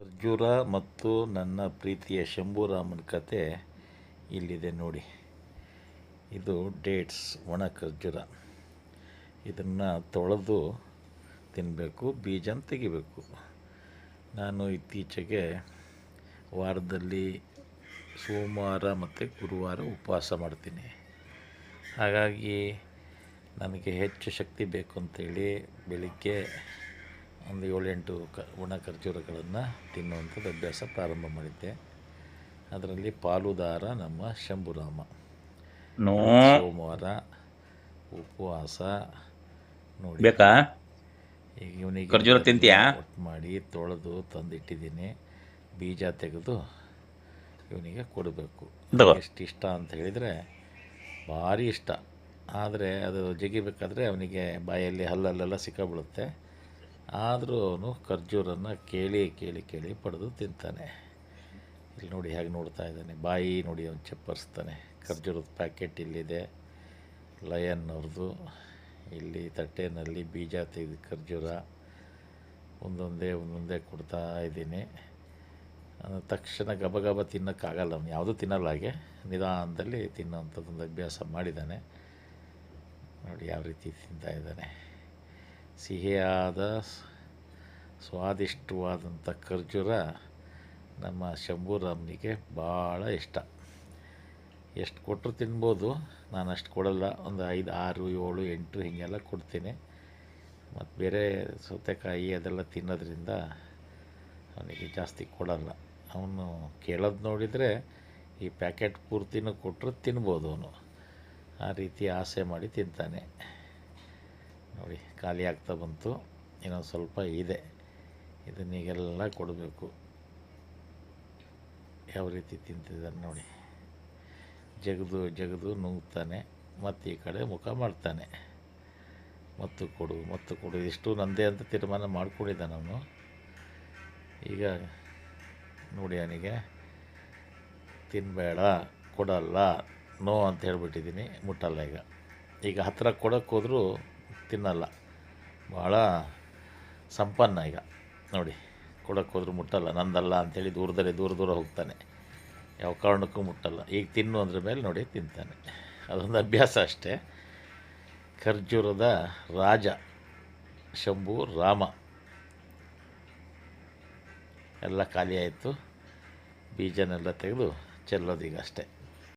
ಖರ್ಜೂರ ಮತ್ತು ನನ್ನ ಪ್ರೀತಿಯ ಶಂಭುರಾಮನ ಕತೆ ಇಲ್ಲಿದೆ ನೋಡಿ. ಇದು ಡೇಟ್ಸ್ ಒಣ ಖರ್ಜೂರ ಇದನ್ನು ತೊಳೆದು ತಿನ್ನಬೇಕು ಬೀಜನ ತೆಗಿಬೇಕು. ನಾನು ಇತ್ತೀಚೆಗೆ ವಾರದಲ್ಲಿ ಸೋಮವಾರ ಮತ್ತು ಗುರುವಾರ ಉಪವಾಸ ಮಾಡ್ತೀನಿ. ಹಾಗಾಗಿ ನನಗೆ ಹೆಚ್ಚು ಶಕ್ತಿ ಬೇಕು ಅಂತೇಳಿ ಬೆಳಿಗ್ಗೆ ಒಂದು ಏಳೆಂಟು ಕ ಒಣ ಖರ್ಜೂರಗಳನ್ನು ತಿನ್ನುವಂಥದ್ದು ಅಭ್ಯಾಸ ಪ್ರಾರಂಭ ಮಾಡಿದ್ದೆ. ಅದರಲ್ಲಿ ಪಾಲುದಾರ ನಮ್ಮ ಶಂಭುರಾಮ. ಸೋಮವಾರ ಉಪವಾಸ ನೋಡಿ. ಬೇಕಾ? ಈಗ ಇವನಿಗೆ ಖರ್ಜೂರ ತಿಂತೀಯಾ? ಒಟ್ಟು ಮಾಡಿ ತೊಳೆದು ತಂದಿಟ್ಟಿದ್ದೀನಿ. ಬೀಜ ತೆಗೆದು ಇವನಿಗೆ ಕೊಡಬೇಕು. ತಗೋ. ಎಷ್ಟು ಇಷ್ಟ ಅಂತ ಹೇಳಿದರೆ ಭಾರಿ ಇಷ್ಟ. ಆದರೆ ಅದು ಜಗಿಬೇಕಾದ್ರೆ ಅವನಿಗೆ ಬಾಯಲ್ಲಿ ಹಲ್ಲಲ್ಲೆಲ್ಲ ಸಿಕ್ಕಾಬಿಡುತ್ತೆ. ಆದರೂ ಅವನು ಖರ್ಜೂರನ್ನು ಕೇಳಿ ಕೇಳಿ ಕೇಳಿ ಪಡೆದು ತಿಂತಾನೆ. ಇಲ್ಲಿ ನೋಡಿ ಹೇಗೆ ನೋಡ್ತಾ ಇದ್ದಾನೆ. ಬಾಯಿ ನೋಡಿ ಅವನು ಚಪ್ಪರಿಸ್ತಾನೆ. ಖರ್ಜೂರದ ಪ್ಯಾಕೆಟ್ ಇಲ್ಲಿದೆ. ಲಯನ್ ಅವ್ರದ್ದು. ಇಲ್ಲಿ ತಟ್ಟೆನಲ್ಲಿ ಬೀಜ ತೆಗೆದು ಖರ್ಜೂರ ಒಂದೊಂದೇ ಒಂದೊಂದೇ ಕೊಡ್ತಾ ಇದ್ದೀನಿ. ತಕ್ಷಣ ಗಬ ಗಬ ತಿನ್ನೋಕ್ಕಾಗಲ್ಲ ಅವನು. ಯಾವುದೂ ತಿನ್ನಲ್ಲ ಹಾಗೆ. ನಿಧಾನದಲ್ಲಿ ತಿನ್ನೋಂಥದ್ದೊಂದು ಅಭ್ಯಾಸ ಮಾಡಿದ್ದಾನೆ. ನೋಡಿ ಯಾವ ರೀತಿ ತಿಂತಾ ಇದ್ದಾನೆ. ಸಿಹಿಯಾದ ಸ್ವಾದಿಷ್ಟವಾದಂಥ ಖರ್ಜೂರ ನಮ್ಮ ಶಂಭುರಾಮ್ನಿಗೆ ಭಾಳ ಇಷ್ಟ. ಎಷ್ಟು ಕೊಟ್ಟರು ತಿನ್ಬೋದು ನಾನು ಅಷ್ಟು ಕೊಡಲ್ಲ. ಒಂದು ಐದು, ಆರು, ಏಳು, ಎಂಟು ಹೀಗೆಲ್ಲ ಕೊಡ್ತೀನಿ. ಮತ್ತು ಬೇರೆ ಸೌತೆಕಾಯಿ ಅದೆಲ್ಲ ತಿನ್ನೋದ್ರಿಂದ ಅವನಿಗೆ ಜಾಸ್ತಿ ಕೊಡಲ್ಲ. ಅವನು ಕೇಳೋದು ನೋಡಿದರೆ ಈ ಪ್ಯಾಕೆಟ್ ಪೂರ್ತಿನೂ ಕೊಟ್ಟರು ತಿನ್ಬೋದು ಅವನು. ಆ ರೀತಿ ಆಸೆ ಮಾಡಿ ತಿಂತಾನೆ. ನೋಡಿ, ಖಾಲಿ ಆಗ್ತಾ ಬಂತು. ಇನ್ನೊಂದು ಸ್ವಲ್ಪ ಇದೆ. ಇದನ್ನೀಗೆಲ್ಲ ಕೊಡಬೇಕು. ಯಾವ ರೀತಿ ತಿಂತಿದ್ದಾನೆ ನೋಡಿ. ಜಗದು ಜಗದು ನುಂಗ್ತಾನೆ. ಮತ್ತು ಈ ಕಡೆ ಮುಖ ಮಾಡ್ತಾನೆ. ಮತ್ತು ಕೊಡು ಮತ್ತು ಕೊಡು. ಇಷ್ಟು ನಂದೇ ಅಂತ ತೀರ್ಮಾನ ಮಾಡಿಕೊಂಡಿದ್ದಾನೆ ಅವನು ಈಗ ನೋಡಿ ಅವನಿಗೆ ತಿನ್ನಬೇಡ ಕೊಡಲ್ಲ, ನೋ ಅಂತ ಹೇಳ್ಬಿಟ್ಟಿದ್ದೀನಿ, ಮುಟ್ಟಲ್ಲ ಈಗ. ಈಗ ಹತ್ತಿರ ಕೊಡೋಕ್ಕೆ ಹೋದರೂ ತಿನ್ನಲ್ಲ. ಭಾಳ ಸಂಪನ್ನ ಈಗ. ನೋಡಿ, ಕೊಡೋಕ್ಕೆ ಹೋದ್ರೂ ಮುಟ್ಟಲ್ಲ. ನಂದಲ್ಲ ಅಂಥೇಳಿ ದೂರದಲ್ಲಿ ದೂರ ದೂರ ಹೋಗ್ತಾನೆ. ಯಾವ ಕಾರಣಕ್ಕೂ ಮುಟ್ಟಲ್ಲ. ಈಗ ತಿನ್ನು ಅಂದ್ರ ಮೇಲೆ ನೋಡಿ ತಿಂತಾನೆ. ಅದೊಂದು ಅಭ್ಯಾಸ ಅಷ್ಟೇ. ಖರ್ಜೂರದ ರಾಜ, ಶಂಭು, ರಾಮ. ಎಲ್ಲ ಖಾಲಿ ಆಯಿತು. ಬೀಜನೆಲ್ಲ ತೆಗೆದು ಚೆಲ್ಲೋದೀಗ ಅಷ್ಟೇ.